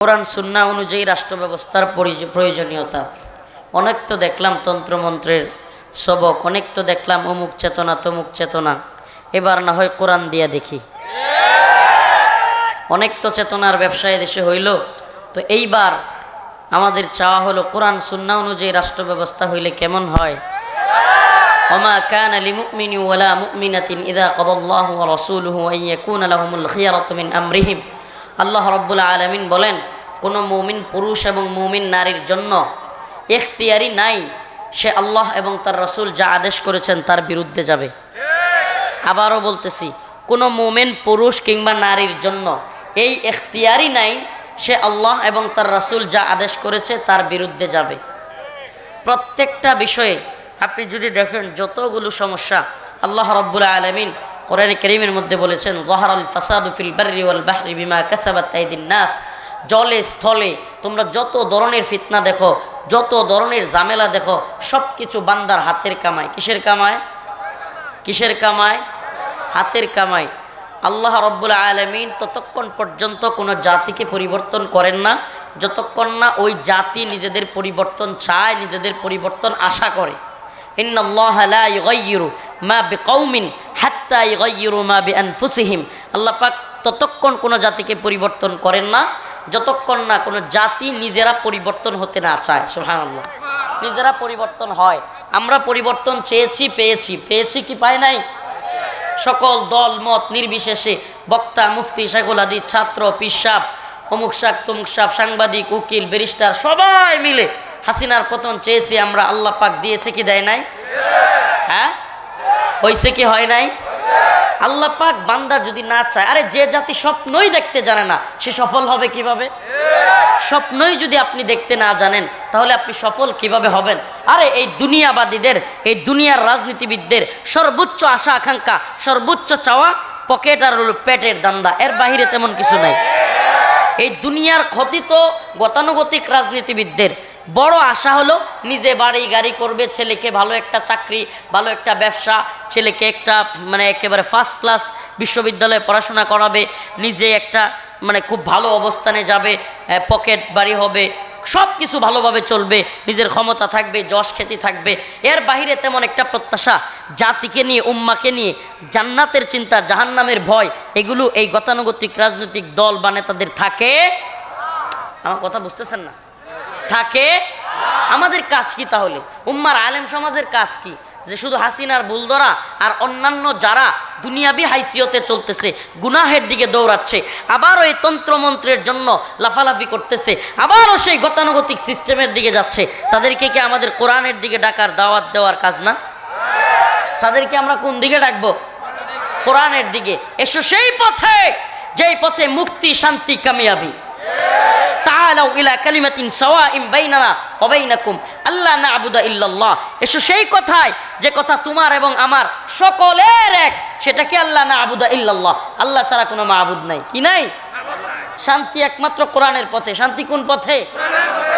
কোরআন সুন্না অনুযায়ী রাষ্ট্র ব্যবস্থার পরিজ- প্রয়োজনীয়তা অনেক তো দেখলাম তন্ত্রমন্ত্রের সবক অনেক তো দেখলাম অমুক চেতনা তমুক চেতনা এবার না হয় কোরআন দিয়া দেখি অনেক তো চেতনার ব্যবসায় দেশে হইল তো এইবার আমাদের চাওয়া হলো কোরআন সুন্না অনুযায়ী রাষ্ট্র ব্যবস্থা হইলে কেমন হয় وما كان لمؤمن ولا مؤمنة إذا قضى الله ورسوله أن يكون لهم الخيرة من أمرهم আল্লাহ রব্বুল আলমিন বলেন, কোনো মুমিন পুরুষ এবং মুমিন নারীর জন্য এখতিয়ারি নাই। সে আল্লাহ এবং তার রসুল যা আদেশ করেছেন তার বিরুদ্ধে যাবে। আবারও বলতেছি, কোনো মোমেন পুরুষ কিংবা নারীর জন্য এই এখতিয়ারই নাই, সে আল্লাহ এবং তার রাসূল যা আদেশ করেছে তার বিরুদ্ধে যাবে। প্রত্যেকটা বিষয়ে আপনি যদি দেখেন যতগুলো সমস্যা, আল্লাহ রব্বুল আলমিন কোরআন করিমের মধ্যে বলেছেন গহারাল ফাসাদু ফিল বাররি ওয়াল বাহরি বিমা কাসাবাত আইদিন নাস। জলে, স্থলে তোমরা যত ধরনের ফিতনা দেখো, যত ধরনের জামেলা দেখো সব কিছু বান্দার হাতের কামায় কিসের কামায় কিসের কামায় হাতের কামাই। আল্লাহ রব্বুল আলমিন ততক্ষণ পর্যন্ত কোনো জাতিকে পরিবর্তন করেন না। যতক্ষণ না ওই জাতি নিজেদের পরিবর্তন চায়, নিজেদের পরিবর্তন আশা করে। ইন্নাল্লাহ মা বিকাউমিন হাত্তা ইউগাইয়িরু মা বিআনফুসিহিম। আল্লাহ পাক ততক্ষণ কোনো জাতিকে পরিবর্তন করেন না, যতক্ষণ না কোনো জাতি নিজেরা পরিবর্তন হতে না চায়। সুবহানাল্লাহ। নিজেরা পরিবর্তন হয়। আমরা পরিবর্তন চেয়েছি, পেয়েছি। পেয়েছি কি পাই নাই? সকল দল, মত নির্বিশেষে বক্তা, মুফতি, শেখুল আদি ছাত্র, পিসাব, অমুক শাক, তমুক সাপ সাংবাদিক, উকিল, ব্যারিস্টার, সবাই মিলে হাসিনার পতন চেয়েছি আমরা। আল্লাহ পাক দিয়েছে কি দেয় নাই? হ্যাঁ? হয়েছে কি হয় নাই? আল্লাহ পাক বান্দা যদি না চায়, আরে যে জাতি স্বপ্নই দেখতে জানে না, সে সফল হবে কীভাবে? স্বপ্নই যদি আপনি দেখতে না জানেন, তাহলে আপনি সফল কীভাবে হবেন? আরে এই দুনিয়াবাদীদের, এই দুনিয়ার রাজনীতিবিদদের সর্বোচ্চ আশা, আকাঙ্ক্ষা, সর্বোচ্চ চাওয়া পকেট আর পেটের দান্দা, এর বাহিরে তেমন কিছু নাই। এই দুনিয়ার ক্ষতি তো গতানুগতিক রাজনীতিবিদদের বড় আশা হলো নিজে বাড়ি গাড়ি করবে, ছেলেকে ভালো একটা চাকরি, ভালো একটা ব্যবসা, ছেলেকে একটা মানে একেবারে ফার্স্ট ক্লাস বিশ্ববিদ্যালয়ে পড়াশোনা করাবে, নিজে একটা মানে খুব ভালো অবস্থানে যাবে পকেট বাড়ি হবে সব কিছু ভালোভাবে চলবে, নিজের ক্ষমতা থাকবে, যশ খ্যাতি থাকবে। এর বাহিরে তেমন একটা প্রত্যাশা জাতিকে নিয়ে, উম্মাকে নিয়ে, জান্নাতের চিন্তা, জাহান্নামের ভয়, এগুলো এই গতানুগতিক রাজনৈতিক দল বা নেতাদের থাকে? আমার কথা বুঝতেছেন না? থাকে। আমাদের কাজ কি তাহলে? উম্মার আলেম সমাজের কাজ কি? যে শুধু হাসিনার বুলদরা আর অন্যান্য যারা দুনিয়াবি হাইসিয়তে চলতেছে, গুনাহের দিকে দৌড়াচ্ছে, আবারও এই তন্ত্রমন্ত্রের জন্য লাফালাফি করতেছে, আবারও সেই গতানুগতিক সিস্টেমের দিকে যাচ্ছে, তাদেরকে কি আমাদের কোরআনের দিকে ডাকার দাওয়াত দেওয়ার কাজ না? তাদেরকে আমরা কোন দিকে ডাকবো? কোরআনের দিকে। এসো সেই পথে, যেই পথে মুক্তি, শান্তি, কামিয়াবি। তাআলাউ ইলা কালিমাতিন সাওয়াইম বাইনানা ওয়া বাইনাকুম, আল্লা না'বুদা ইল্লাল্লাহ। এসো সেই কথায়, যে কথা তোমার এবং আমার সকলের এক, সেটা কি আল্লাহ না'বুদা ইল্লাল্লাহ? আল্লাহ ছাড়া কোনো মাবুদ নাই। কি নাই? শান্তি একমাত্র কোরআনের পথে। শান্তি কোন পথে?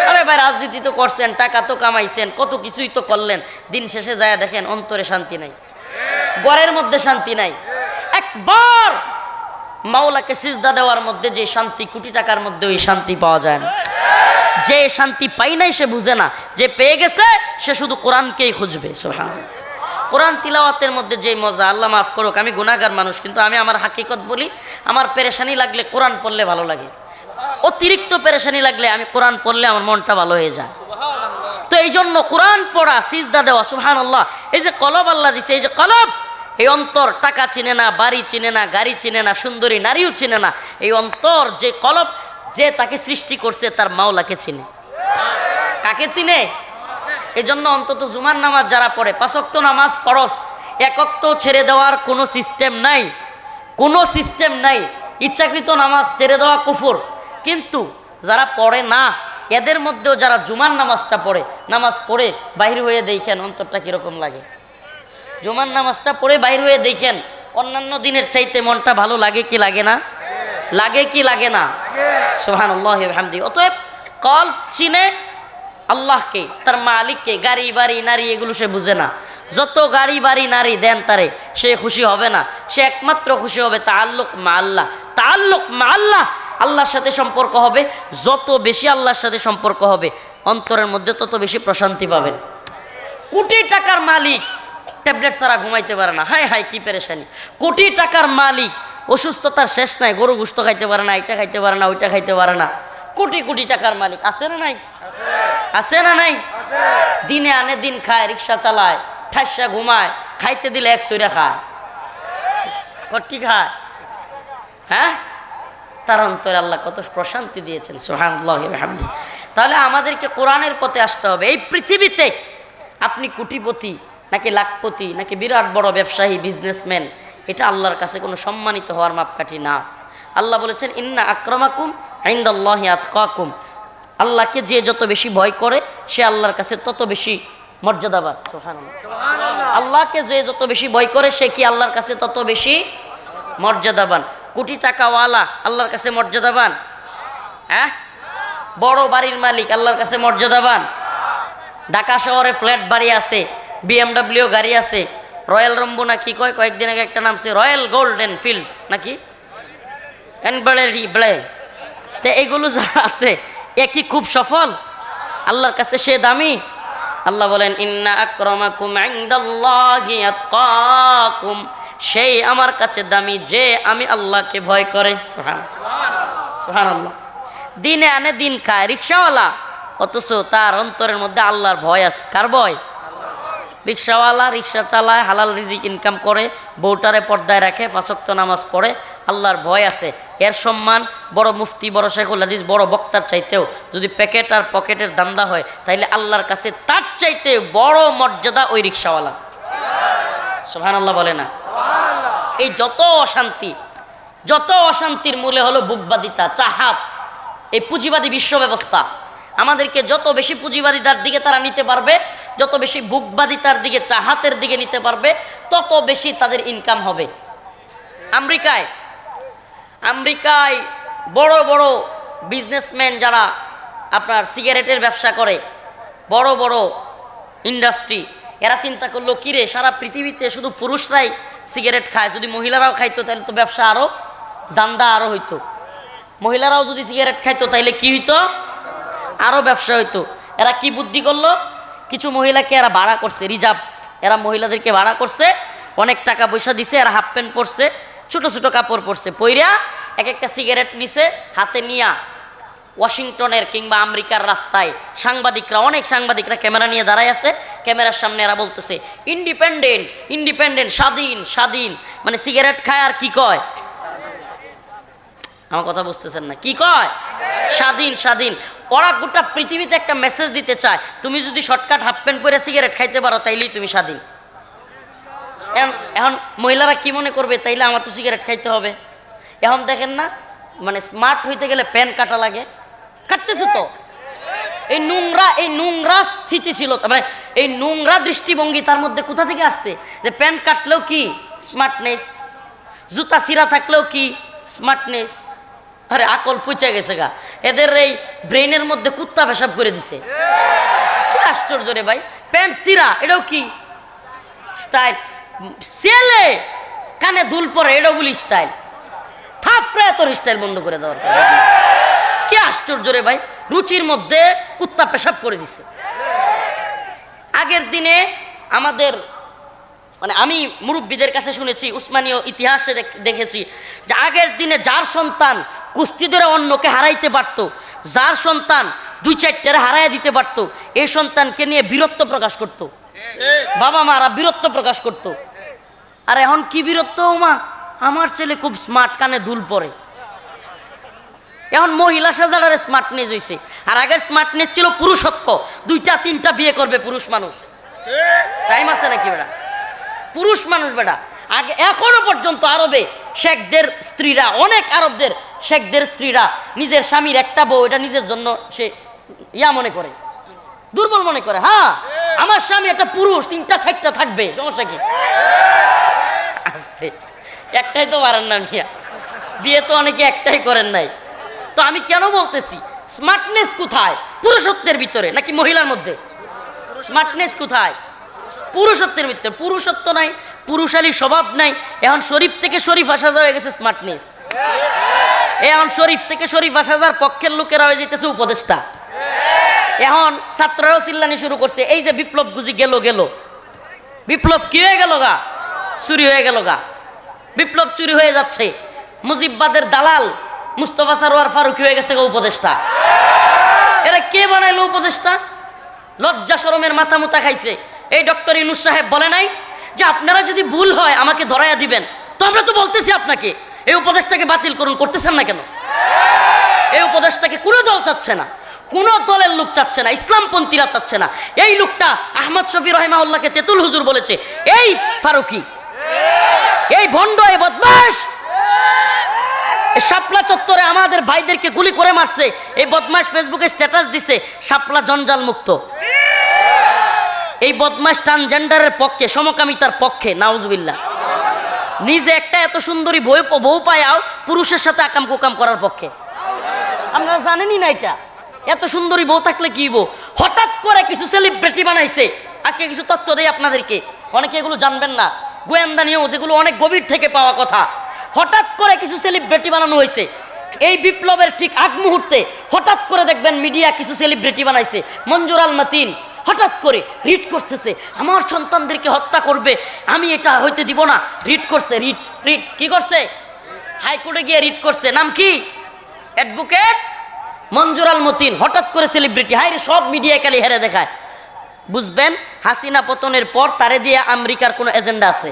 আরে ভাই, রাজনীতি তো করছেন, টাকা তো কামাইছেন, কত কিছুই তো করলেন। দিন শেষে যায় দেখেন, অন্তরে শান্তি নাই। গড়ের মধ্যে শান্তি নাই। একবার মাওলাকে সিজদা দেওয়ার মধ্যে যে শান্তি কোটি টাকার মধ্যে ওই শান্তি পাওয়া যায় না। যে শান্তি পাই নাই সে বুঝে না। যে পেয়ে গেছে সে শুধু কোরআনকেই খুঁজবে সোহান কোরআন তিলাওয়াতের মধ্যে যে মজা আল্লাহ মাফ করুক আমি গুনাহগার মানুষ কিন্তু আমি আমার হাকিকত বলি আমার পেরেশানি লাগলে কোরআন পড়লে ভালো লাগে। অতিরিক্ত পেরেশানি লাগলে আমি কোরআন পড়লে আমার মনটা ভালো হয়ে যায়। তো এই জন্য কোরআন পড়া সিজদা দেওয়া সুহান আল্লাহ এই যে কলব আল্লাহ দিছে এই যে কলব এই অন্তর টাকা চিনে না, বাড়ি চিনে না, গাড়ি চিনে না, সুন্দরী নারীও চিনে না, এই অন্তর, যে কলব যে তাকে সৃষ্টি করছে, তার মাওলাকে চিনে। কাকে চিনে? এই জন্য অন্তত জুমার নামাজ যারা পড়ে পাঁচক্ত নামাজ ফরজ একক্ত ছেড়ে দেওয়ার কোনো সিস্টেম নাই, কোনো সিস্টেম নাই। ইচ্ছাকৃত নামাজ ছেড়ে দেওয়া কুফুর। কিন্তু যারা পড়ে না, এদের মধ্যেও যারা জুমার নামাজটা পড়ে, নামাজ পড়ে, বাহির হয়ে দেখেন অন্তরটা কীরকম লাগে। জুমার নামাজটা পড়ে বাইর হয়ে দেখেন, অন্যান্য দিনের চাইতে মনটা ভালো লাগে কি লাগে না? লাগে কি লাগে না? সোহান আল্লাহামদি অতএব কল চিনে আল্লাহকে, তার মালিককে, গাড়ি, বাড়ি, নারী এগুলো সে বুঝে না। যত গাড়ি, বাড়ি, নারী দেন তারে, সে খুশি হবে না। সে একমাত্র খুশি হবে তা আল্লুক মা আল্লাহ। তা আল্লুক মা আল্লাহ আল্লাহর সাথে সম্পর্ক হবে। যত বেশি আল্লাহর সাথে সম্পর্ক হবে, অন্তরের মধ্যে তত বেশি প্রশান্তি পাবেন। কোটি টাকার মালিক ট্যাবলেট ছাড়া ঘুমাইতে পারে না। হাই হাই কি পেরেশানি। কোটি টাকার মালিক, অসুস্থতার শেষ নাই, গরু গুস্ত খাইতে পারে না, এটা খাইতে পারে না, ওইটা খাইতে পারে না। কোটি কোটি টাকার মালিক, আছে না নাই? আছে না নাই? দিনে আনে, দিন খায়, রিক্সা চালায়, ঠাসা ঘুমায়, খাইতে দিলে এক সইরা খায়। কটি খায়। হ্যাঁ? তার অন্তরে আল্লাহ কত প্রশান্তি দিয়েছেন সোহানুল্লাহামদি তাহলে আমাদেরকে কোরআনের পথে আসতে হবে। এই পৃথিবীতে আপনি কোটিপতি নাকি লাখপতি নাকি বিরাট বড় ব্যবসায়ী বিজনেসম্যান এটা আল্লাহর কাছে কোনো সম্মানিত হওয়ার মাপকাঠি না। আল্লাহ বলেছেন ইন্না আক্রমাকুম আইন্দাল্লাহি আতকাকুম। আল্লাহকে যে যত বেশি ভয় করে সে আল্লাহর কাছে তত বেশি মর্যাদাবান আল্লাহকে যে যত বেশি ভয় করে সে কি আল্লাহর কাছে তত বেশি মর্যাদাবান কোটি টাকাওয়ালা আল্লাহর কাছে মর্যাদাবান হ্যাঁ? বড় বাড়ির মালিক আল্লাহর কাছে মর্যাদাবান ঢাকা শহরে ফ্ল্যাট বাড়ি আছে বিএমডাব্লিউ গাড়ি আছে রয়্যাল রম্বু না কি কয়? কয়েকদিন আগে একটা নাম রয়্যাল গোল্ডেন ফিল্ড নাকি ব্লে তো এগুলো যা আছে, এ কি খুব সফল? আল্লাহর কাছে সে দামি? আল্লাহ বলেন, ইন্না আক্রমাকুম ইনদাল্লাহি আতকাকুম। সেই আমার কাছে দামি, যে আমি আল্লাহকে ভয় করে। সুবহান সুবহানাল্লাহ। দিনে আনে দিন খায়, রিক্সাওয়ালা। অথচ তার অন্তরের মধ্যে আল্লাহর ভয় আছে। কার ভয়? রিক্সাওয়ালা রিক্সা চালায় হালাল রিজিক ইনকাম করে বউটারে পর্দায় রাখে পাঁচক্ত নামাজ পড়ে আল্লাহর ভয় আছে। এর সম্মান বড় মুফতি বড় শেখুল হাদিস বড় বক্তার চাইতেও যদি প্যাকেট আর পকেটের দান্দা হয় তাইলে আল্লাহর কাছে তার চাইতে বড় মর্যাদা ওই রিক্সাওয়ালা। সোহান আল্লাহ বলে না। এই যত অশান্তি যত অশান্তির মূলে হলো বুকবাদিতা চাহাত এই পুঁজিবাদী বিশ্ব ব্যবস্থা। আমাদেরকে যত বেশি পুঁজিবাদিতার দিকে তারা নিতে পারবে যত বেশি বুকবাদিতার দিকে চাহাতের দিকে নিতে পারবে, তত বেশি তাদের ইনকাম হবে। আমেরিকায় আমেরিকায় বড় বড় বিজনেসম্যান যারা আপনার সিগারেটের ব্যবসা করে, বড় বড় ইন্ডাস্ট্রি এরা চিন্তা করল, কিরে, সারা পৃথিবীতে শুধু পুরুষরাই সিগারেট খায়, যদি মহিলারাও খাইতো তাহলে তো ব্যবসা আরও দান্দা আরও হইতো। মহিলারাও যদি সিগারেট খাইতো তাইলে কি হইতো? আরও ব্যবসা হইতো। এরা কি বুদ্ধি করল? কিছু মহিলাকে এরা ভাড়া করছে, রিজার্ভ। এরা মহিলাদেরকে ভাড়া করছে, অনেক টাকা পয়সা দিছে, এরা হাফ প্যান্ট পরছে, ছোট ছোট কাপড় পরছে। পইরা এক একটা সিগারেট নিছে, হাতে নিয়া ওয়াশিংটনের কিংবা আমেরিকার রাস্তায় সাংবাদিকরা, অনেক সাংবাদিকরা ক্যামেরা নিয়ে দাঁড়ায় আছে। ক্যামেরার সামনে এরা বলতেছে ইন্ডিপেন্ডেন্ট ইন্ডিপেন্ডেন্ট স্বাধীন স্বাধীন। মানে সিগারেট খায় আর কি কয়? আমার কথা বুঝতেছেন না। কি কয়? স্বাধীন স্বাধীন। ওরা গোটা পৃথিবীতে একটা মেসেজ দিতে চায়, তুমি যদি শর্টকাট হাফ প্যান্ট পরে সিগারেট খাইতে পারো, তাইলেই তুমি স্বাধীন। এখন- মহিলারা কি মনে করবে? তাইলে আমার তো সিগারেট খাইতে হবে। এখন দেখেন না মানে স্মার্ট হইতে গেলে প্যান কাটা লাগে। কাটতেছে তো। এই নোংরা এই নোংরা স্থিতিশীলতা মানে এই নোংরা দৃষ্টিভঙ্গি তার মধ্যে কোথা থেকে আসছে? যে প্যান কাটলেও কি? স্মার্টনেস জুতা, সিরা থাকলেও কি? স্মার্টনেস আরে আকল পুচে গেছে গা। এদের এই ব্রেনের মধ্যে কুত্তা পেশাব করে দিছে। কি আশ্চর্য রে ভাই। প্যান্ট সিরা, এটাও কি? স্টাইল। ছেলে, কানে দুল পরে, এটাও বলি স্টাইল। থাপড়ে তোর স্টাইল বন্ধ করে দেওয়ার। কি আশ্চর্য রে ভাই। রুচির মধ্যে কুত্তা পেশাব করে দিছে। আগের দিনে আমাদের মানে আমি মুরব্বীদের কাছে শুনেছি, উসমানীয় ইতিহাসে দেখেছি যে আগের দিনে যার সন্তান কুস্তি ধরে অন্যকে হারাইতে পারত, যার সন্তান দুই চারটারে হারাই দিতে পারত, এই সন্তানকে নিয়ে বীরত্ব প্রকাশ করত। বাবা মারা বীরত্ব প্রকাশ করত। আর এখন কি বীরত্ব মা আমার ছেলে খুব স্মার্ট কানে দুল পরে। এখন মহিলা সাজারের স্মার্টনেস হয়েছে আর আগের স্মার্টনেস ছিল পুরুষত্ব দুইটা, তিনটা বিয়ে করবে পুরুষ মানুষ। টাইম আছে নাকি বেটা? পুরুষ মানুষ বেটা। আগে এখনও পর্যন্ত আরবে শেখদের, স্ত্রীরা, অনেক আরবদের শেখদের স্ত্রীরা নিজের স্বামীর একটা বউ, এটা নিজের জন্য সে ইয়া মনে করে। দুর্বল মনে করে হ্যাঁ? আমার স্বামী একটা পুরুষ, তিনটা চারটা থাকবে, সমস্যা কি? আসতে, একটাই তো পারেন না মিয়া। বিয়ে তো অনেকে একটাই করেন নাই। তো আমি কেন বলতেছি স্মার্টনেস কোথায়? পুরুষত্বের ভিতরে, নাকি মহিলার মধ্যে? স্মার্টনেস কোথায়? পুরুষত্বের ভিতরে, পুরুষত্ব নাই, পুরুষালী স্বভাব নাই। এখন শরীফ থেকে শরীফ আসা যাওয়া গেছে স্মার্টনেস এখন শরীফ থেকে শরীফ আসা যার পক্ষের লোকেরা হয়ে যেতেছে উপদেষ্টা। এখন ছাত্ররাও চিল্লানি শুরু করছে, এই যে বিপ্লব গুজি গেল গেল। বিপ্লব কি হয়ে গেল গা? চুরি হয়ে গেল গা। বিপ্লব চুরি হয়ে যাচ্ছে। মুজিববাদের দালাল মুস্তফা সারোয়ার ফারুকি হয়ে গেছে গো উপদেষ্টা। এরা কে বানাইলো উপদেষ্টা? লজ্জা শরমের মাথা মুতা খাইছে। এই ডক্টর ইনুস সাহেব বলে নাই যে আপনারা যদি ভুল হয় আমাকে ধরাইয়া দিবেন। তো আমরা তো বলতেছি আপনাকে। এই উপদেশটাকে বাতিল করুন, করতেছেন না কেন? এই উপদেশটাকে কোনো দল চাচ্ছে না, কোন দলের লোক চাচ্ছে না, ইসলামপন্থীরা চাচ্ছে না। এই লোকটা আহমদ শফি রহিমাউল্লাহকে তেতুল হুজুর বলেছে। এই ফারুকি, এই ভণ্ড, এই বদমাস শাপলা চত্বরে আমাদের ভাইদেরকে গুলি করে মারছে। এই বদমাস ফেসবুকে স্ট্যাটাস দিছে, শাপলা জঞ্জাল মুক্ত। এই বদমাস ট্রানজেন্ডারের পক্ষে, সমকামিতার পক্ষে নাউজবিল্লা নিজে একটা এত সুন্দরী বই বউ পায়াও পুরুষের সাথে আকাম কুকাম করার পক্ষে। আপনারা জানেনই না এটা। এত সুন্দরী বউ থাকলে কি বউ হঠাৎ করে কিছু সেলিব্রিটি বানাইছে। আজকে কিছু তথ্য দেয় আপনাদেরকে। অনেকে এগুলো জানবেন না। গোয়েন্দা নিয়েও যেগুলো অনেক গভীর থেকে পাওয়া কথা। হঠাৎ করে কিছু সেলিব্রিটি বানানো হয়েছে এই বিপ্লবের ঠিক আগ মুহূর্তে হঠাৎ করে দেখবেন মিডিয়া কিছু সেলিব্রিটি বানাইছে। মঞ্জুর আল মাতিন। হঠাৎ করে রিট করতেছে। আমার সন্তানদেরকে হত্যা করবে, আমি এটা হইতে দিব না। রিট করছে, রিট রিট, কি করছে? হাইকোর্টে গিয়ে রিট করছে। নাম কি? অ্যাডভোকেট মঞ্জুর আল মতিন। হঠাৎ করে সেলিব্রিটি হাই সব মিডিয়া খালি হেরে দেখায়। বুঝবেন, হাসিনা পতনের পর তারে দিয়ে আমেরিকার কোনো এজেন্ডা আছে?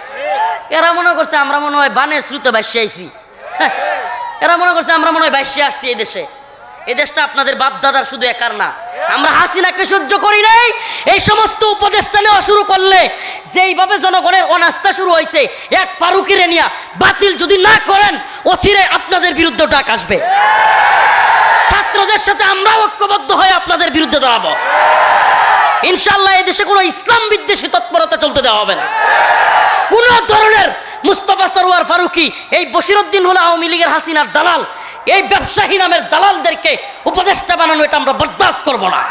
এরা মনে করছে আমরা মনে হয় বানের শ্রুতে বাইশে আইছি। হ্যাঁ, এরা মনে করছে আমরা মনে হয় বাইশে আসছি এই দেশে। এই দেশটা আপনাদের বাপ দাদার শুধু একার না। আমরা হাসিনাকে সহ্য করি নাই। এই সমস্ত উপদেষ্টা নেওয়া শুরু করলে যেইভাবে জনগণের অনাস্থা শুরু হয়েছে এক ফারুকি রেনিয়া বাতিল যদি না করেন অচিরে আপনাদের বিরুদ্ধে ডাক আসবে। ছাত্রদের সাথে আমরা ঐক্যবদ্ধ হয়ে আপনাদের বিরুদ্ধে দাঁড়াবো। ইনশাল্লাহ এই দেশে কোনো ইসলাম বিদ্বেষী তৎপরতা চলতে দেওয়া হবে না। কোন ধরনের মুস্তফা সরোয়ার ফারুকি, এই বসিরুদ্দিন হলো আওয়ামী লীগের হাসিনার দালাল, এই ব্যবসায়ী নামের দালালদেরকে উপদেষ্টা বানানো এটা আমরা বরদাস্ত করব না।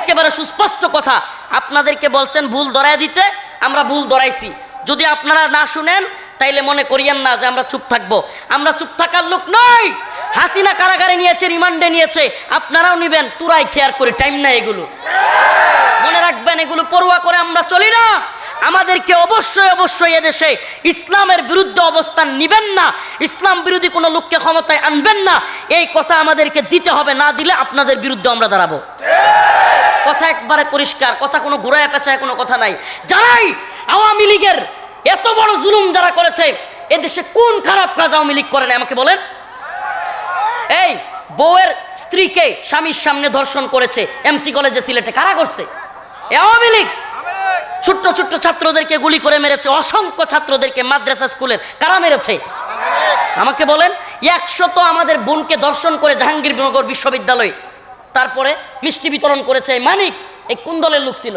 একেবারে সুস্পষ্ট কথা, আপনাদেরকে বলছেন ভুল ধরায় দিতে, আমরা ভুল ধরাইছি। যদি আপনারা না শুনেন, তাইলে মনে করিয়েন না যে আমরা চুপ থাকব। আমরা চুপ থাকার লোক নই! হাসিনা কারাগারে নিয়েছে, রিমান্ডে নিয়েছে, আপনারাও নিবেন, তুরাই খেয়ার করে, টাইম না এগুলো। মনে রাখবেন, এগুলো পড়ুয়া করে আমরা চলি না। আমাদেরকে অবশ্যই অবশ্যই এদেশে ইসলামের বিরুদ্ধে অবস্থান নিবেন না। ইসলাম বিরোধী কোনো লোককে ক্ষমতায় আনবেন না। এই কথা আমাদেরকে দিতে হবে, না দিলে আপনাদের বিরুদ্ধে আমরা দাঁড়াবো। কথা একবারে পরিষ্কার, কথা কোনো ঘুরায় পেঁচায় কোনো কথা নাই। যারাই আওয়ামী লীগের এত বড় জুলুম যারা করেছে, এদেশে কোন খারাপ কাজ আওয়ামী লীগ করে না আমাকে বলেন। এই বউয়ের স্ত্রীকে স্বামীর সামনে ধর্ষণ করেছে, এমসি কলেজে সিলেটে। কারা করছে? আওয়ামী লীগ। ছোট্ট ছোট্ট ছাত্রদেরকে গুলি করে মেরেছে, অসংখ্য ছাত্রদেরকে মাদ্রাসা স্কুলের কারা মেরেছে? আমাকে বলেন, একশত আমাদের বোনকে দর্শন করে জাহাঙ্গীরনগর বিশ্ববিদ্যালয়ে। তারপরে মিষ্টি বিতরণ করেছে, মানিক, এই কুন্দলের দলের লোক ছিল?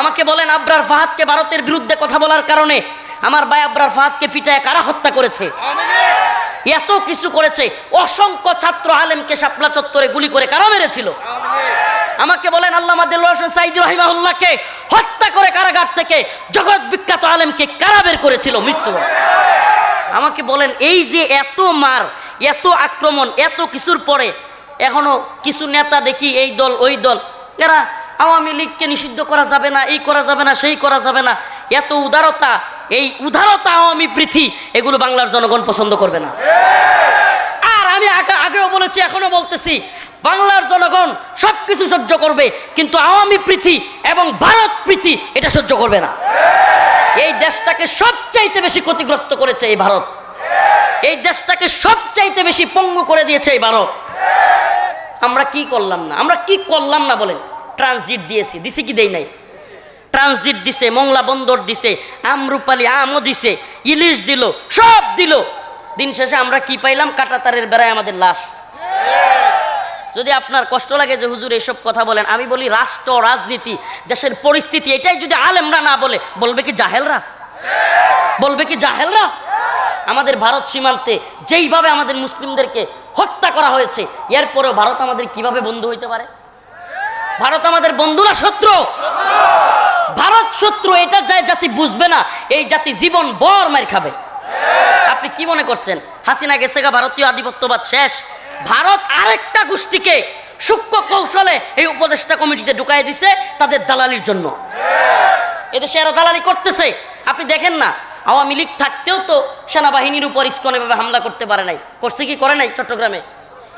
আমাকে বলেন, আব্রার ফাহাদকে ভারতের বিরুদ্ধে কথা বলার কারণে আমার ভাই আব্রার ফাহাদকে পিটায় কারা হত্যা করেছে? এত কিছু করেছে, অসংখ্য ছাত্র আলেমকে শাপলা চত্বরে গুলি করে কারা মেরেছিল? আমাকে বলেন রহিমাহুল্লাহকে হত্যা করে কারাগার থেকে জগৎ বিখ্যাত আলেমকে কারা বের করেছিল? মৃত্যু। আমাকে বলেন, এই যে এত মার, এত আক্রমণ, এত কিছুর পরে এখনও কিছু নেতা দেখি এই দল, ওই দল, এরা আওয়ামী লীগকে নিষিদ্ধ করা যাবে না, এই করা যাবে না, সেই করা যাবে না। এত উদারতা, এই উদারতা আওয়ামী পৃথি, এগুলো বাংলার জনগণ পছন্দ করবে না। আর আমি আগে- আগেও বলেছি, এখনও বলতেছি বাংলার জনগণ সবকিছু সহ্য করবে, কিন্তু আওয়ামী প্রীতি এবং ভারত প্রীতি এটা সহ্য করবে না। এই দেশটাকে সবচাইতে বেশি ক্ষতিগ্রস্ত করেছে এই ভারত। এই দেশটাকে সবচাইতে বেশি পঙ্গু করে দিয়েছে এই ভারত। আমরা কি করলাম না? আমরা কি করলাম না বলেন? ট্রানজিট দিয়েছি, দিছি কি দেই নাই? ট্রানজিট দিছে, মংলা বন্দর দিছে, আমরুপালি আমও দিছে, ইলিশ দিল, সব দিল। দিন শেষে আমরা কি পাইলাম? কাটাতারের বেড়ায় আমাদের লাশ। যদি আপনার কষ্ট লাগে যে হুজুর এসব কথা বলেন, আমি বলি রাষ্ট্র, রাজনীতি, দেশের পরিস্থিতি, এটাই যদি আলেমরা না বলে, বলবে কি জাহেলরা? বলবে কি জাহেলরা? আমাদের ভারত সীমান্তে যেইভাবে আমাদের মুসলিমদেরকে হত্যা করা হয়েছে, এরপরেও ভারত আমাদের কীভাবে বন্ধু হইতে পারে? ভারত আমাদের বন্ধু না শত্রু? ভারত শত্রু, এটা যায় জাতি বুঝবে না, এই জাতি জীবন বর মার খাবে। আপনি কি মনে করছেন? হাসিনা গেছে ভারতীয় আধিপত্যবাদ শেষ। ভারত আরেকটা গোষ্ঠীকে সূক্ষ্ম কৌশলে এই উপদেষ্টা কমিটিতে ঢুকাই দিছে তাদের দালালির জন্য। এদেশে এরা দালালি করতেছে। আপনি দেখেন না, আওয়ামী লীগ থাকতেও তো সেনাবাহিনীর উপর ইস্কন এভাবে হামলা করতে পারে নাই। করছে কি করে নাই চট্টগ্রামে?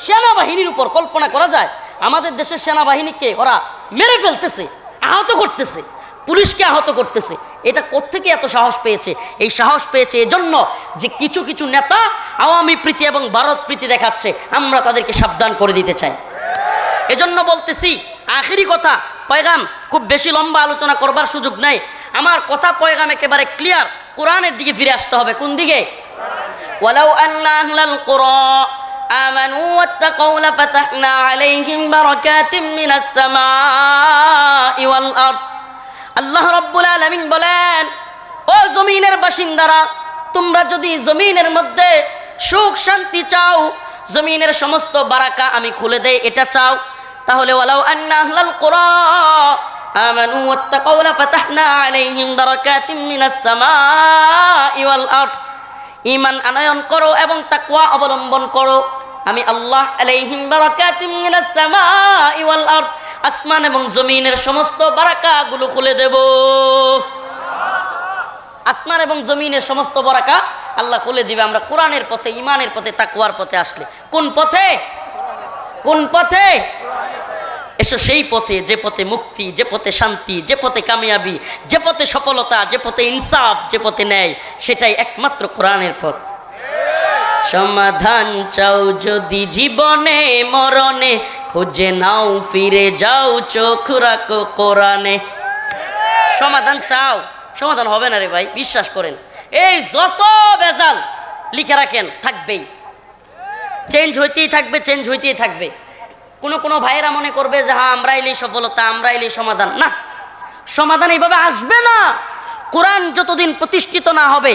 সেনাবাহিনীর উপর কল্পনা করা যায়, আমাদের দেশের সেনাবাহিনীকে ওরা মেরে ফেলতেছে, আহত করতেছে। পুলিশকে আহত করতেছে এটা কোত্থেকে এত সাহস পেয়েছে এই সাহস পেয়েছে এজন্য যে কিছু কিছু নেতা আওয়ামী প্রীতি এবং ভারত প্রীতি দেখাচ্ছে আমরা তাদেরকে সাবধান করে দিতে চাই এজন্য বলতেছি আখেরি কথা পয়গাম খুব বেশি লম্বা আলোচনা করবার সুযোগ নাই আমার কথা পয়গাম একেবারে ক্লিয়ার কোরআনের দিকে ফিরে আসতে হবে কোন দিকে ولو أن أهل القرى آمنوا واتقوا لفتحنا عليهم بركات من السماء والأرض আল্লাহ রব্বুল আলমিন বলেন, ও জমিনের বাসিন্দারা, তোমরা যদি জমিনের মধ্যে সুখ শান্তি চাও, জমিনের সমস্ত বারাকা আমি খুলে দেই, এটা চাও, তাহলে ওয়ালাউ আন্না আহলাল কুরা, আমানু ওয়াত্তাকাউ লাফাতাহনা আলাইহিম বারাকাতিম মিনাস সামাই ওয়াল আরদ। ঈমান আনয়ন করো এবং তাকওয়া অবলম্বন করো। আমি আল্লাহ আলাইহিম বারাকাতিম মিনাস সামাই ওয়াল আরদ। আসমান এবং জমিনের সমস্ত বারাকাগুলো খুলে দেব। আসমান এবং জমিনের সমস্ত বারাকা আল্লাহ খুলে দিবে। আমরা কোরআনের পথে ইমানের পথে তাকুয়ার পথে আসলে। কোন পথে? কোন পথে? এসো সেই পথে, যে পথে মুক্তি, যে পথে শান্তি, যে পথে কামিয়াবি, যে পথে সফলতা, যে পথে ইনসাফ, যে পথে ন্যায়, সেটাই একমাত্র কোরআনের পথ। সমাধান চাও যদি জীবনে, মরণে খুঁজে নাও, ফিরে যাও, চোখ রাখো কোরআনে। সমাধান চাও, সমাধান হবে না রে ভাই, বিশ্বাস করেন। এই যত বেজাল লিখে রাখেন, থাকবেই। চেঞ্জ হইতেই থাকবে চেঞ্জ হইতেই থাকবে। কোনো কোনো ভাইয়েরা মনে করবে যে হ্যাঁ আমরা এলেই সফলতা আমরা এলেই সমাধান। না, সমাধান এইভাবে আসবে না। কোরআন যতদিন প্রতিষ্ঠিত না হবে,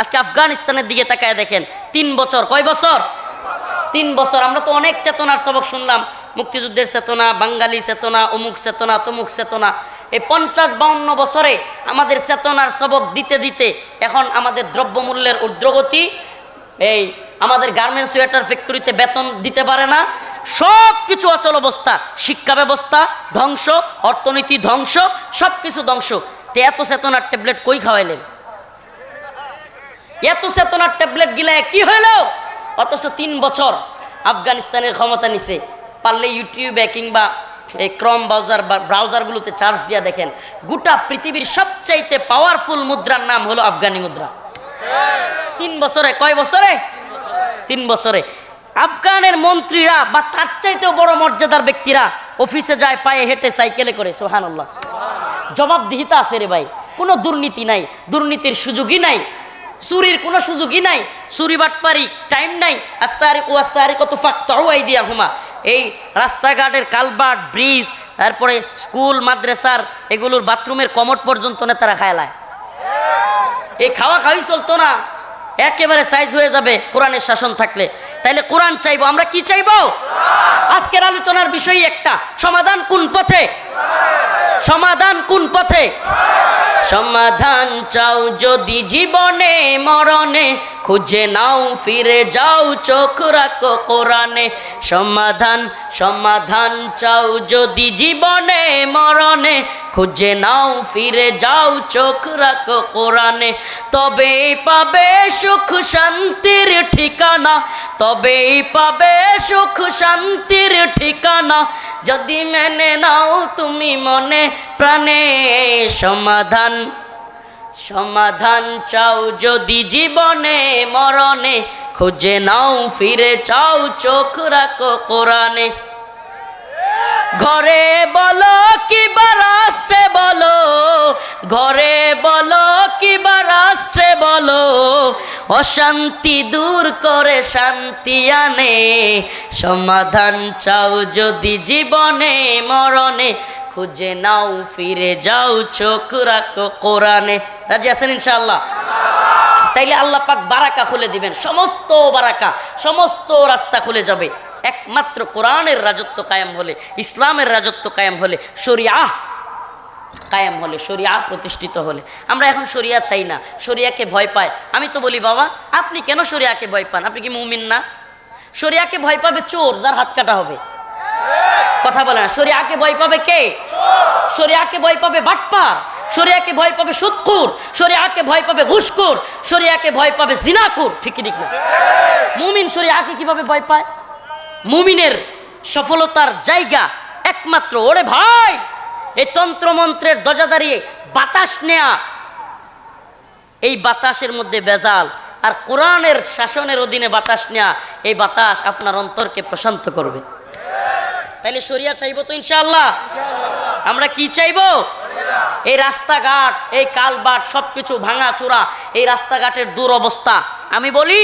আজকে আফগানিস্তানের দিকে তাকায় দেখেন, তিন বছর, কয় বছর? তিন বছর, আমরা তো অনেক চেতনার সবক শুনলাম মুক্তিযুদ্ধের চেতনা, বাঙালি চেতনা, অমুক চেতনা, তমুক চেতনা। এই পঞ্চাশ বাউন্ন বছরে আমাদের চেতনার সবক দিতে দিতে এখন আমাদের দ্রব্যমূল্যের ঊর্ধ্বগতি, এই আমাদের গার্মেন্টস সোয়েটার ফ্যাক্টরিতে বেতন দিতে পারে না। সব কিছু অচল অবস্থা, শিক্ষা ব্যবস্থা ধ্বংস, অর্থনীতি ধ্বংস সব কিছু ধ্বংস। তে এত চেতনার ট্যাবলেট কই খাওয়াইলেন? এত চেতনার ট্যাবলেট গিলায় কি হইল? অথচ তিন বছর আফগানিস্তানের ক্ষমতা নিছে। পারলে ইউটিউবে কিংবা এই ক্রম ব্রাউজার বা ব্রাউজারগুলোতে চার্জ দিয়া দেখেন, গোটা পৃথিবীর সবচাইতে পাওয়ারফুল মুদ্রার নাম হলো আফগানি মুদ্রা। তিন বছরে, কয় বছরে? তিন বছরে। আফগানের মন্ত্রীরা বা তার চাইতেও বড় মর্যাদার ব্যক্তিরা অফিসে যায়, পায়ে হেঁটে সাইকেলে করে সোহান আল্লাহ জবাবদিহিতা আছে রে ভাই। কোনো দুর্নীতি নাই, দুর্নীতির সুযোগই নাই, চুরির কোনো সুযোগই নাই, চুরি বাটপারি টাইম নাই। আস্তারি কুয়াস্তারি কত ফাঁক ফাঁকতাই দিয়া হুমা এই রাস্তাঘাটের কালবার্ট ব্রিজ, তারপরে স্কুল, মাদ্রাসার এগুলোর বাথরুমের কমট পর্যন্ত না নেতারা খায়লায় এই খাওয়া খাওয়াই চলতো না, একেবারে সাইজ হয়ে যাবে কোরআনের শাসন থাকলে। তাইলে কোরআন চাইব, আমরা কি চাইব? আজকের আলোচনার বিষয় একটা, সমাধান কোন পথে? সমাধান কোন পথে? সমাধান চাও যদি জীবনে, মরণে, খুঁজে নাও, ফিরে যাও, চোখ রাখো কোরআনে। সমাধান সমাধান চাও যদি জীবনে, মরণে, খুঁজে নাও, ফিরে যাও, চোখ রাখো কোরআনে। তবেই পাবে সুখ শান্তির ঠিকানা তবেই পাবে সুখ শান্তির ঠিকানা। যদি মেনে নাও তুমি মনে প্রাণে সমাধান সমাধান চাও যদি জীবনে, মরণে, খুঁজে নাও, ফিরে চাও, চোখ রাখো কোরআনে। ঘরে বলো কি বা রাষ্ট্রে বলো, ঘরে বলো কি বা রাষ্ট্রে বলো, অশান্তি দূর করে শান্তি আনে, সমাধান চাও যদি জীবনে, মরণে খুঁজে নাও, ফিরে যাও, চোখ রাখো কোরআনে। রাজি আছেন ইনশাআল্লাহ? তাইলে আল্লাহ পাক বারাকা খুলে দিবেন, সমস্ত বারাকা, সমস্ত রাস্তা খুলে যাবে। একমাত্র কোরআনের রাজত্ব কায়েম হলে, ইসলামের রাজত্ব কায়েম হলে, শরিয়া কায়েম হলে, শরিয়া প্রতিষ্ঠিত হলে। আমরা এখন শরিয়া চাই না, শরিয়াকে ভয় পায়। আমি তো বলি, বাবা, আপনি কেন শরিয়াকে ভয় পান? আপনি কি মুমিন না? শরিয়াকে ভয় পাবে চোর, যার হাত কাটা হবে। কথা বলে না। শরিয়াকে ভয় পাবে কে? শরিয়াকে ভয় পাবে বাটপার শরিয়াকে ভয় পাবে সুৎকুর শরিয়াকে ভয় পাবে ঘুষকুর শরিয়াকে ভয় পাবে জিনাকুর ঠিকই ঠিক না? মুমিন শরিয়াকে কীভাবে ভয় পায়? মুমিনের সফলতার জায়গা একমাত্র ওরে ভাই, এই তন্ত্রমন্ত্রের দরজা দাঁড়িয়ে বাতাস নেয়া। এই বাতাসের মধ্যে বেজাল আর কোরআনের শাসনের অধীনে বাতাস নেয়া, এই বাতাস আপনার অন্তরকে প্রশান্ত করবে। তাইলে শরিয়া চাইব তো ইনশাআল্লাহ। আমরা কি চাইব? এই রাস্তাঘাট, এই কালবাট, সবকিছু ভাঙা চোরা এই রাস্তাঘাটের দুরবস্থা। আমি বলি,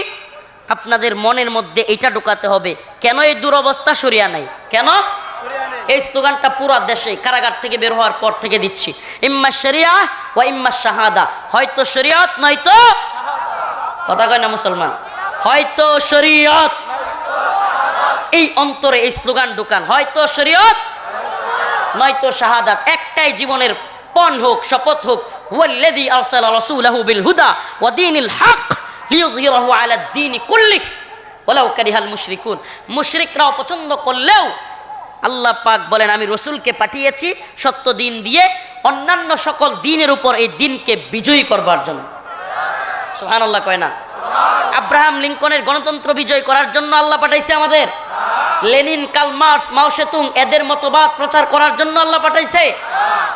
আপনাদের মনের মধ্যে এটা ঢোকাতে হবে, কেন এই দুরবস্থা সরিয়া নাই? কেন? এই স্লোগানটা পুরো দেশে কারাগার থেকে বের হওয়ার পর থেকে দিচ্ছি। ইম্মা শরিয়া ও ইম্মা শাহাদা। হয়তো শরিয়ত, নয়তো কথা কয় না মুসলমান? হয়তো শরিয়ত। এই অন্তরে এই স্লোগান ঢুকান। হয়তো শরীয়ত, নয়তো শাহাদাত। একটাই জীবনের পণ হোক, শপথ হোক, ওয়াল্লাযী আরসালা রাসূলাহু বিল হুদা ওয়া দীনিল হক লিইয়ুযহিরাহু আলা দ্বীনি কুল্লি ওয়ালাউ কারিহাল মুশরিকুন। মুশরিকরাও পছন্দ করলেও আল্লাহ পাক বলেন, আমি রসুলকে পাঠিয়েছি সত্য দিন দিয়ে, অন্যান্য সকল দিনের উপর এই দিনকে বিজয়ী করবার জন্য। সুবহানাল্লাহ কয় না? আব্রাহাম লিঙ্কনের গণতন্ত্র বিজয় করার জন্য আল্লাহ পাঠাইছে আমাদের। লেনিন কাল মার্স মাও সেতুং, এদের মতবাদ প্রচার করার জন্য আল্লাহ পাঠাইছে?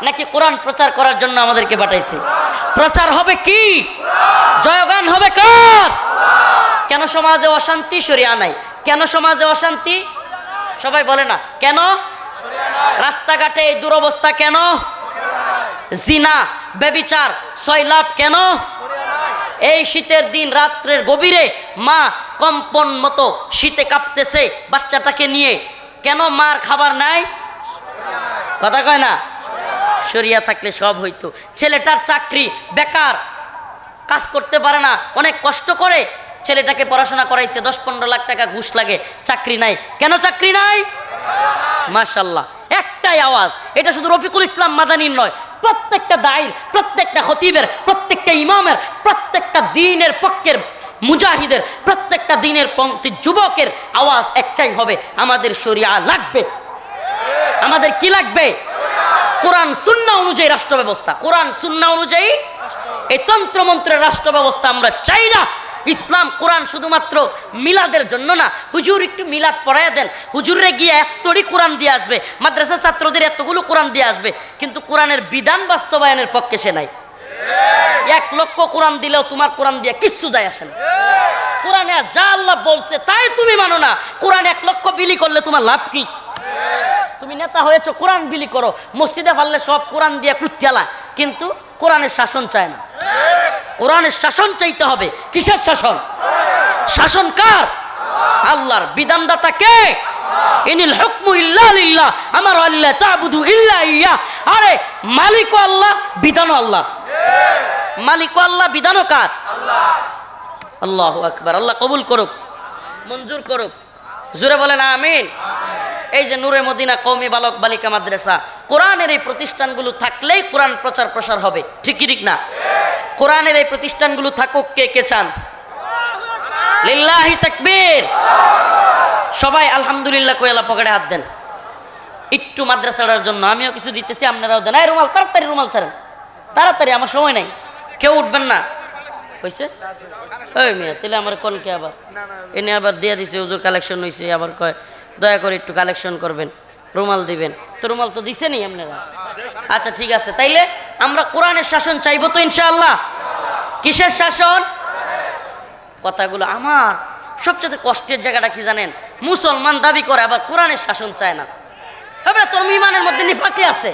নাকি কোরআন প্রচার করার জন্য আমাদেরকে পাঠাইছে? প্রচার হবে কি? জয়গান হবে কার? কেন সমাজে অশান্তি? সরিয়া নাই। কেন সমাজে অশান্তি? সবাই বলে না। কেন? রাস্তাঘাটে এই দুরবস্থা কেন? জিনা বেবিচার সয়লাভ কেন? এই শীতের দিন রাত্রের গভীরে মা কম্পন মতো শীতে কাঁপতেছে বাচ্চাটাকে নিয়ে। কেন মার খাবার নাই? কথা কয় না? সরিয়া থাকলে সব হইতো। ছেলেটার চাকরি বেকার, কাজ করতে পারে না, অনেক কষ্ট করে ছেলেটাকে পড়াশোনা করাইছে, দশ পনেরো লাখ টাকা ঘুষ লাগে, চাকরি নাই। কেন চাকরি নাই? মাশাল্লাহ। একটাই আওয়াজ। এটা শুধু রফিকুল ইসলাম মাদানির নয়, প্রত্যেকটা দায়ের, প্রত্যেকটা খতিবের, প্রত্যেকটা ইমামের, প্রত্যেকটা দিনের পক্ষের মুজাহিদের, প্রত্যেকটা দিনের পঙ্ক্তি যুবকের আওয়াজ একটাই হবে, আমাদের শরিয়া লাগবে। আমাদের কি লাগবে? কোরআন, সুন্না অনুযায়ী রাষ্ট্র ব্যবস্থা কোরআন, সুন্না অনুযায়ী এই তন্ত্রমন্ত্রের রাষ্ট্র ব্যবস্থা আমরা চাই না। ইসলাম, কোরআন শুধুমাত্র মিলাদের জন্য না। হুজুর একটু মিলাদ পড়াইয়া দেন। হুজুরে গিয়ে এতটি কোরআন দিয়ে আসবে মাদ্রাসা ছাত্রদের এতগুলো কোরআন দিয়ে আসবে, কিন্তু কোরআনের বিধান বাস্তবায়নের পক্ষে সে নাই। এক লক্ষ কোরআন দিলেও তোমার কোরআন দিয়ে কিচ্ছু যায় আসে না। কোরআনে যা আল্লাহ বলছে, তাই তুমি মানো না। কোরআন এক লক্ষ বিলি করলে তোমার লাভ কি? তুমি নেতা হয়েছো, কোরআন বিলি করো। মসজিদে ফাললে সব কোরআন দিয়ে কুচ্চালা কিন্তু কোরআনের শাসন চায় না। কোরআনের শাসন চাইতে হবে। কিসের শাসন? শাসন কার? আল্লাহর বিধানদাতা কে? ইল্লা আমার আল্লাহ ইল্লা আরে মালিক আল্লাহ, বিধানও আল্লাহ। মালিক আল্লাহ আল্লাহ আল্লাহ কবুল করুক, মঞ্জুর করুক। আমিন। এই যে নূরে মদিনা কৌমি বালক বালিকা মাদ্রাসা, কোরআনের এই প্রতিষ্ঠানগুলো থাকলেই কোরআন প্রচার প্রসার হবে। ঠিকই ঠিক না? কোরআনের এই প্রতিষ্ঠানগুলো থাকুক, কে কে চান? সবাই আলহামদুলিল্লাহ কোয়েলা পকেটে হাত দেন। একটু মাদ্রাসাটার জন্য আমিও কিছু দিতেছি, আপনারাও দেন। এই রুমাল, তাড়াতাড়ি রুমাল ছাড়েন। তাড়াতাড়ি, আমার সময় নাই। কেউ উঠবেন না। হয়েছে ওই মেয়ে, তাহলে আমার কোন কে আবার? এনে আবার দিয়ে দিছে, হুজুর কালেকশন হয়েছে আবার কয় দয়া করে একটু কালেকশন করবেন, রুমাল দিবেন। তো রুমাল তো দিছে নি আপনারা। আচ্ছা ঠিক আছে। তাইলে আমরা কোরআনের শাসন চাইব তো ইনশাআল্লাহ? কিসের শাসন? কথাগুলো আমার। সবচেয়ে কষ্টের জায়গাটা কি জানেন? মুসলমান দাবি করে, আবার কোরআনের শাসন চায় না। এবারে তোর ইমানের মধ্যে নিফাকি আছে।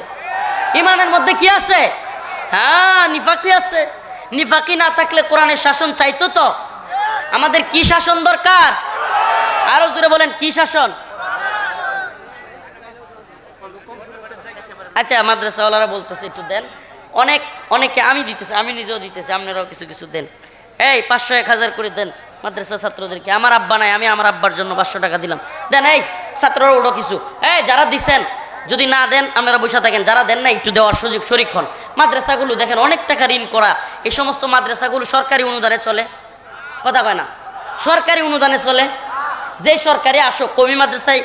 ইমানের মধ্যে কি আছে? হ্যাঁ নিফাকি আছে। নিফাকি না থাকলে কোরআনের শাসন চাইতো তো? আমাদের কি শাসন দরকার? আরও জোরে বলেন, কি শাসন? আচ্ছা মাদ্রাসাওয়ালারা বলতেছে, একটু দেন। অনেক অনেকে আমি দিতেছি, আমি নিজেও দিতেছি, আপনারাও কিছু কিছু দেন। এই, পাঁচশো, এক হাজার করে দেন। মাদ্রাসা ছাত্রদেরকে, আমার আব্বা নাই, আমি আমার আব্বার জন্য পাঁচশো টাকা দিলাম। দেন, এই ছাত্ররা ওটা কিছু। এই, যারা দিছেন, যদি না দেন, আপনারা বসে থাকেন। যারা দেন না, একটু দেওয়ার সুযোগ, শরিক মাদ্রাসাগুলো দেখেন অনেক টাকা ঋণ করা। এই সমস্ত মাদ্রাসাগুলো সরকারি অনুদানে চলে। কথা কয় না? সরকারি অনুদানে চলে। যে সরকারি আসো কমি মাদ্রাসায়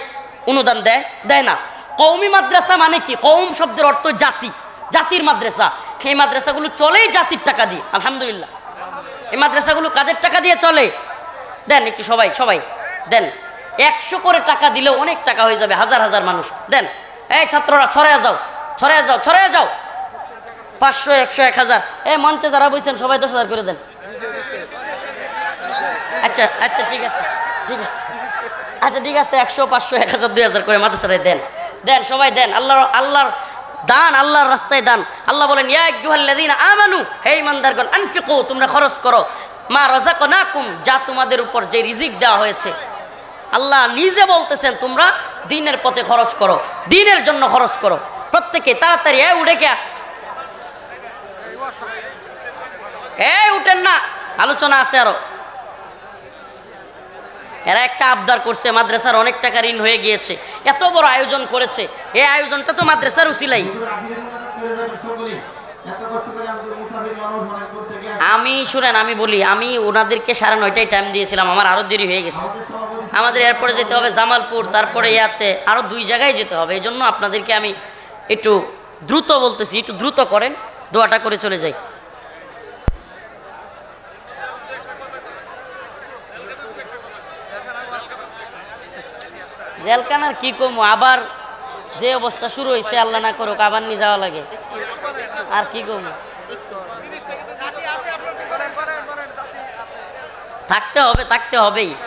অনুদান দেয় দেয় না। কৌমি মাদ্রাসা মানে কি? কৌম শব্দের অর্থ জাতি। জাতির মাদ্রাসা। সেই মাদ্রাসাগুলো চলেই জাতির টাকা দিয়ে, আলহামদুলিল্লাহ। এই মাদ্রাসাগুলো কাদের টাকা দিয়ে চলে? দেন একটু সবাই সবাই, দেন। একশো করে টাকা দিলেও অনেক টাকা হয়ে যাবে, হাজার হাজার মানুষ। দেন, এই ছাত্ররা ছড়ায় যাও ছড়ায় যাও ছড়ায় যাও। পাঁচশো, একশো, এক হাজার। এই মঞ্চে যারা বলছেন সবাই দশ হাজার করে দেন। আচ্ছা আচ্ছা ঠিক আছে ঠিক আছে। আচ্ছা ঠিক আছে, একশো, পাঁচশো, এক হাজার, দুই হাজার করে মাদ্রাসায় দেন। দেন, সবাই দেন। আল্লাহ আল্লাহর দান আল্লাহর রাস্তায় দান। আল্লাহ বলেন আমানু, হে ইমানদারগণ আনফিকু, তোমরা খরচ করো। মা রাযাকনাকুম, যা তোমাদের উপর যে রিজিক দেওয়া হয়েছে। আল্লাহ নিজে বলতেছেন, তোমরা দিনের পথে খরচ করো, দিনের জন্য খরচ করো। প্রত্যেকে তাড়াতাড়ি এ উঠে কে এই উঠেন না, আলোচনা আছে আরও। এরা একটা আবদার করছে, মাদ্রাসার অনেক টাকা ঋণ হয়ে গিয়েছে। এত বড় আয়োজন করেছে। এই আয়োজনটা তো মাদ্রাসার উসিলাই। আমি শুনেন, আমি বলি, আমি ওনাদেরকে সাড়ে নয়টায় টাইম দিয়েছিলাম, আমার আরও দেরি হয়ে গেছে। আমাদের এরপরে যেতে হবে, জামালপুর, তারপরে ইয়াতে আরও দুই জায়গায় যেতে হবে। এই জন্য আপনাদেরকে আমি একটু দ্রুত বলতেছি, একটু দ্রুত করেন, দোয়াটা করে চলে যাই। জেলখানার কি কম? আবার যে অবস্থা শুরু হয়েছে আল্লাহ না করুক, আবার নিয়ে যাওয়া লাগে। আর কি কম? থাকতে হবে, থাকতে হবেই।